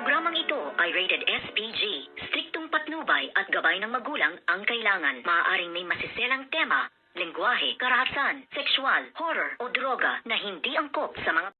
Programang ito ay rated SPG. Striktong patnubay at gabay ng magulang ang kailangan. Maaaring may masiselang tema, lengguwahe, karahasan, sexual, horror o droga na hindi angkop sa mga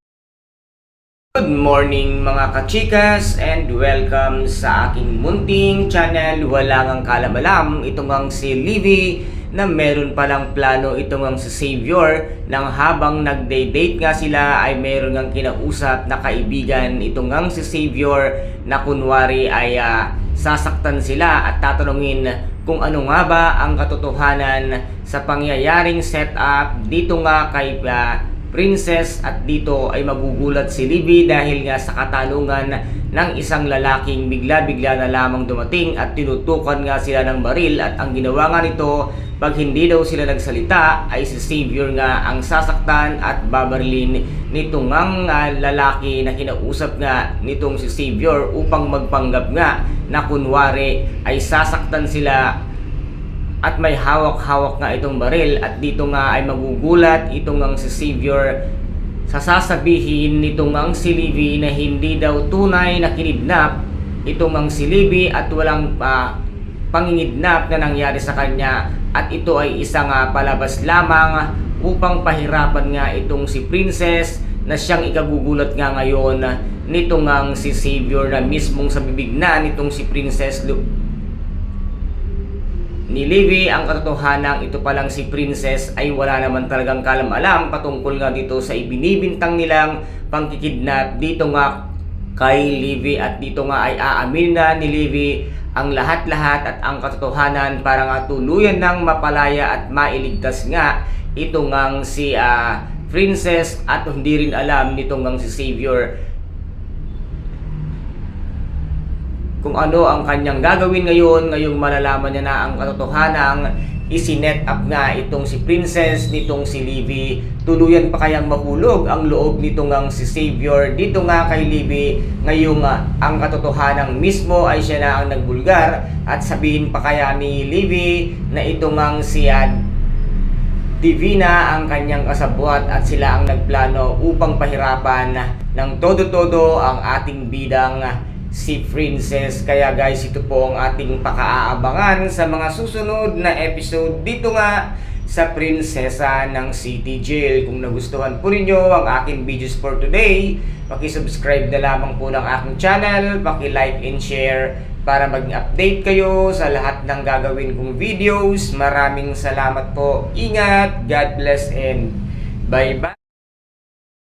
Good morning mga kachikas and welcome sa aking munting channel Wala ngang kalamalam Ito ngang si Livy na meron palang plano ito ngang si Savior nang habang nagde-date nga sila ay meron ngang kinausap na kaibigan. Ito ngang si Savior na kunwari ay ah, sasaktan sila at tatanungin kung ano nga ba ang katotohanan sa pangyayaring setup dito nga kay ah, Princess at dito ay magugulat si Libby dahil nga sa katanungan ng isang lalaking bigla-bigla na lamang dumating at tinutukan nga sila ng baril at ang ginawa nga nito pag hindi daw sila nagsalita ay si Savior nga ang sasaktan at babarilin nitong ngang ah, lalaki na kinausap nga nitong si Savior upang magpanggap nga na kunwari ay sasaktan sila at may hawak-hawak nga itong baril at dito nga ay magugulat itong ang si Savior sa sasabihin nitong ang si Libby na hindi daw tunay na kinidnap itong ang si Libby at walang pa pangingidnap na nangyari sa kanya. At ito ay isang ah, palabas lamang upang pahirapan nga itong si Princess na siyang ikagugulat nga ngayon nitong ang si Savior na mismong sa bibig na nitong si Princess Lu- ni Livy ang katotohanan ito palang si Princess ay wala naman talagang kalam-alam patungkol nga dito sa ibinibintang nilang pangkikidnap. Dito nga kay Livy at dito nga ay aamin na ni Livy ang lahat-lahat at ang katotohanan para nga tuluyan ng mapalaya at mailigtas nga ito ngang si ah, Princess at hindi rin alam nitong ngang si Savior kung ano ang kanyang gagawin ngayon, ngayong malalaman niya na ang katotohanan isinet up nga itong si Princess, nitong si Livy. Tuluyan pa kayang mahulog ang loob nitong ang si Savior dito nga kay Livy. Ngayong ah, ang katotohanan mismo ay siya na ang nagbulgar at sabihin pa kaya ni Livy na itong ang si ah, Divina ang kanyang kasabwat at sila ang nagplano upang pahirapan ng todo-todo ang ating bidang si Princess. Kaya guys, ito po ang ating pakaaabangan sa mga susunod na episode dito nga sa Prinsesa ng City Jail. Kung nagustuhan po ninyo ang aking videos for today, subscribe na lamang po ng aking channel, like and share para maging update kayo sa lahat ng gagawin kong videos. Maraming salamat po. Ingat, God bless and bye-bye.